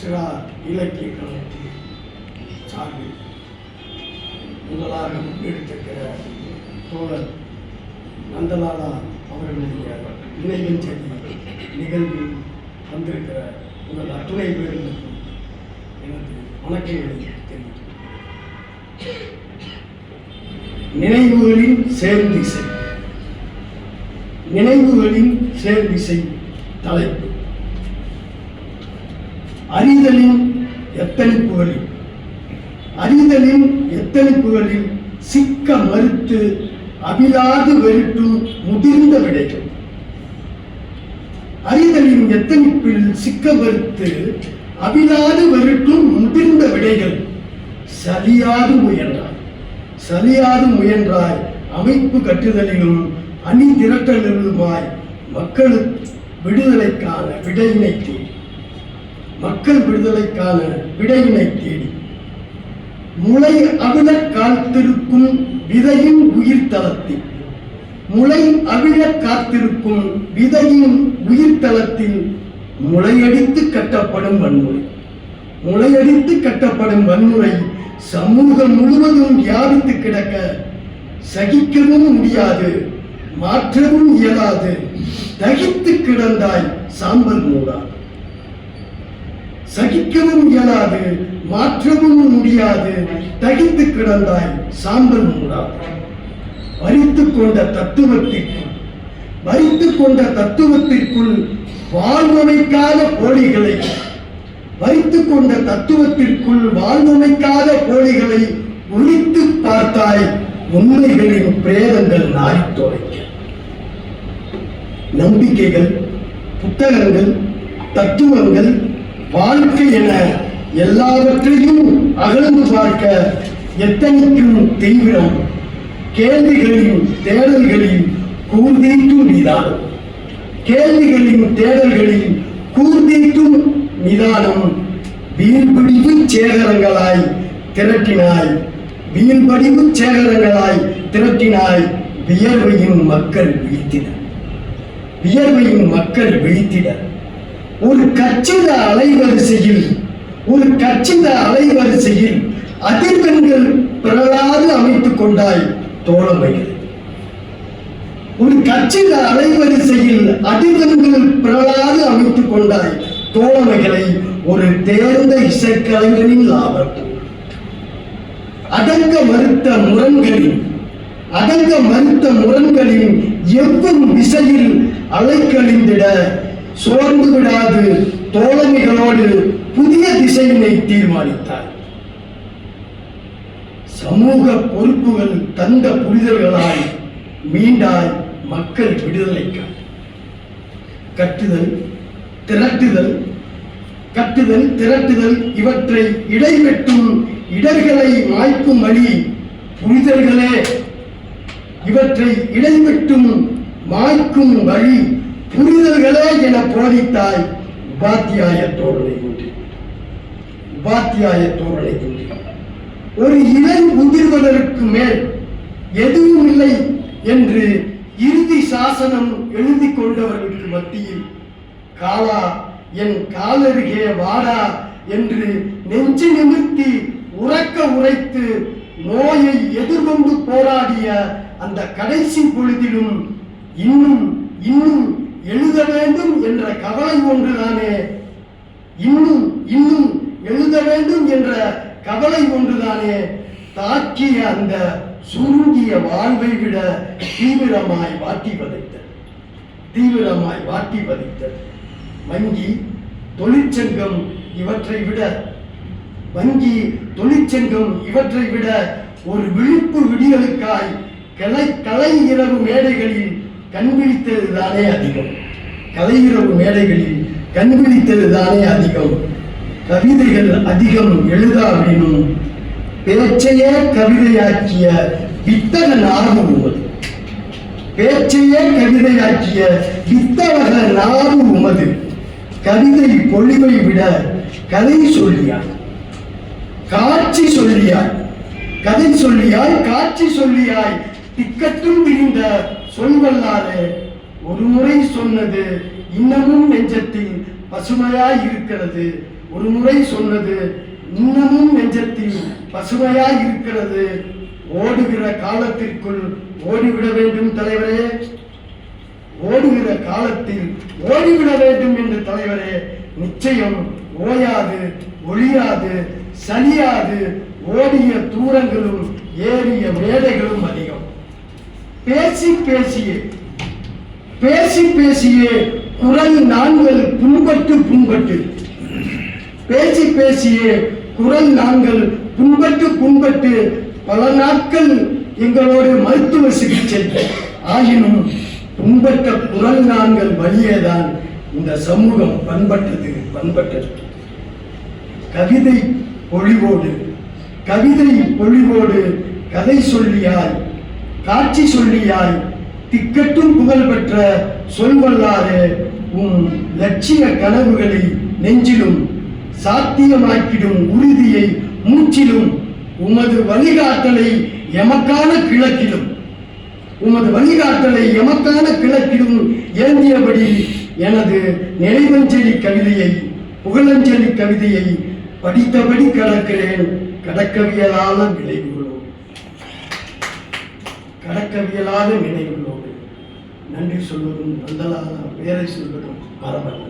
சிறா இலக்கிய கழகத்தின் சார்பில் முதலாக முன்னெடுத்திருக்கிற தோழர் நந்தலாலா அவர்களுடைய நினைவஞ்சலி நிகழ்வில் வந்திருக்கிற உங்கள் அத்துணை பேர்களுக்கும் எனது வணக்கங்களை தெரிவித்துக் நினைவுகளின் சேர்ந்திசை. நினைவுகளின் சேர்ந்திசை தலைப்பு. அறிதலின் எத்தளிப்புகளில் அறிதலின் எத்தளிப்புகளில் சிக்க மறுத்து அபிலாது வெறுட்டும் முதிர்ந்த விடைகள். அறிதலின் எத்தனிப்பில் சிக்க மறுத்து அபிலாது வெறுட்டும் முதிர்ந்த விடைகள்? சலியாது முயன்றாய். சலியாது முயன்றாய். அமைப்பு கட்டுதலிலும் அணி திரட்டலிலுமாய் மக்களுக்கு விடுதலைக்கான விடையினை தேடி மக்கள் விடுதலைக்கான விடையினை தேடி. முளை அவிழ காத்திருக்கும் விதையின் உயிர் தளத்தில். முளை அவிழ காத்திருக்கும் விதையின் உயிர் தளத்தில் முளையடித்து கட்டப்படும் வன்முறை. முளையடித்து கட்டப்படும் வன்முறை சமூகம் முழுவதும் வியாபித்து கிடக்க சகிக்கவும் முடியாது மாற்றவும் இயலாது தகித்து கிடந்தாய் சாம்பல் மூடா சகிக்கவும் இயலாது மாற்றவும் முடியாது. தகித்து கிடந்தாய் சாம்பல் மூடா வரித்து கொண்ட தத்துவத்திற்குள் வரித்து கொண்ட தத்துவத்திற்குள் வாழ்வமைக்காத கோழிகளை வரித்துக் கொண்ட தத்துவத்திற்குள் வாழ்வமைக்காத கோழிகளை ஒழித்து பார்த்தாய் உண்மைகளின் பிரேதங்கள் நாரித் தொலைக்க. நம்பிக்கைகள் புத்தகங்கள் தத்துவங்கள் வாழ்க்கை என எல்லாவற்றையும் அகழ்ந்து பார்க்க எத்தனைக்கும் தீவிரம் கேள்விகளின் தேடல்களில் கூர்தீட்டும் நிதானம் கேள்விகளின் தேடல்களில் கூர்தீட்டும் நிதானம். வீண்படிவு சேகரங்களாய் திரட்டினாய் வீண்படிவு சேகரங்களாய் திரட்டினாய் வியர்வையின் மக்கள் விழித்தினர் வியர்வையின் மக்கள் விழித்தினர் ஒரு கச்சித அலைவரிசையில் ஒரு கச்சித அலைவரிசையில் அதிர்வெண்கள் பிறலாது அமைத்துக் கொண்டாய் தோழமைகள் ஒரு கச்சித அலைவரிசையில் அதிர்வெண்கள் பிறலாது அமைத்துக் கொண்டாய் தோழமைகளை ஒரு தேர்ந்த இசைக்கலைஞனின் லாபம். அடங்க மறுத்த முரண்களின் அடங்க மறுத்த முரண்களின் எவ்வும் விசையில் அலைக்கழிந்திட சோர்ந்து விடாது. தோழமைகளோடு புதிய திசையினை தீர்மானித்தார். சமூக பொறுப்புகள் தந்த புரிதல்களாய் மீண்டாய் மக்கள் விடுதலைக்காக கட்டுதல் திரட்டுதல் கட்டுதல் திரட்டுதல் இவற்றை இடைவெட்டும் இடர்களை மாய்க்கும் வழி புரிதல்களே. இவற்றை இடைவெட்டும் மாய்க்கும் வழி புரிதல் என போதித்தாய் உபாத்தியாய தோரணை குன்றி. உபாத்தியாய தோரணை குன்றி. ஒரு இலை உதிர்வதற்கு மேல் எதுவும் இல்லை என்று இறுதி சாசனம் எழுதி கொண்டவர்களுக்கு மத்தியில் காலா என் காலருகே வாடா என்று நெஞ்சு நிமிர்த்தி உறக்க உரைத்து நோயை எதிர்கொண்டு போராடிய அந்த கடைசி பொழுதிலும் இன்னும் இன்னும் எழுத வேண்டும் என்ற கவலை ஒன்றுதானே இன்னும் இன்னும் எழுத வேண்டும் என்ற கவலை ஒன்றுதானே தாக்கிய அந்த சுருங்கிய வாழ்வை விட தீவிரமாய் வாட்டி வதைத்தது தீவிரமாய் வாட்டி வதைத்தது வங்கி தொழிற்சங்கம் இவற்றை விட வங்கி தொழிற்சங்கம் இவற்றை விட ஒரு விழிப்பு விடியலுக்காய் கலை கலை இரவு மேடைகளில் கண்விழித்தது தானே அதிகம். கலை மேடைகளில் கண்விழித்தது தானே அதிகம். கவிதைகள் அதிகம் எழுதாவினும் பேச்சையே கவிதையாக்கிய வித்தகன் ஆர்வம் உமது. பேச்சையே கவிதையாக்கிய வித்தவக நாவு உமது. கவிதை பொழிவை விட கதை சொல்லியார் காட்சி சொல்லியாய். கதை சொல்லியாய் காட்சி சொல்லியாய். திக்கத்தும் விரிந்த சொல்வல்லாது ஒரு முறை சொன்னது இன்னமும் நெஞ்சத்தில் பசுமையாய் இருக்கிறது ஒரு முறை சொன்னது இன்னமும் நெஞ்சத்தில் பசுமையாய் இருக்கிறது ஓடுகிற காலத்திற்குள் ஓடிவிட வேண்டும் தலைவரே. ஓடுகிற காலத்தில் ஓடிவிட வேண்டும் என்று தலைவரே. நிச்சயம் ஓயாது ஒழியாது சலியாது. ஓடிய தூரங்களும் ஏறிய மேடைகளும் அதிகம். பேசி பேசியே. பேசி பேசியே குரல் நாங்கள் புண்பட்டு புண்பட்டு. பேசி பேசியே குரல் நாங்கள் புண்பட்டு புண்பட்டு பல நாட்கள் எங்களோடு மருத்துவ சிகிச்சை. ஆயினும் புண்பட்ட குரல் நாங்கள் வழியேதான் இந்த சமூகம் பண்பட்டது பண்பட்டது. கவிதை பொழிவோடு கவிதை பொழிவோடு கதை சொல்லியாய் காட்சி சொல்லியாய் திக்கட்டும் புகழ் பெற்ற சொல்வல்லாறு உம் லட்சிய கனவுகளை நெஞ்சிலும் சாத்தியமாக்கிடும் உறுதியை மூச்சிலும் உமது வழிகாட்டலை எமக்கான கிழக்கிலும். உமது வழிகாட்டலை எமக்கான கிழக்கிலும் ஏந்தியபடி எனது நினைவஞ்சலி கவிதையை புகழஞ்சலி கவிதையை படித்தபடி கடக்கிறேன். கடக்கவியலாத நினைவுகளோடு கடக்கவியலாத நினைவுகளோடு நன்றி சொல்வதும் வந்தலாத பேரை சொல்வதும் மரபல்ல.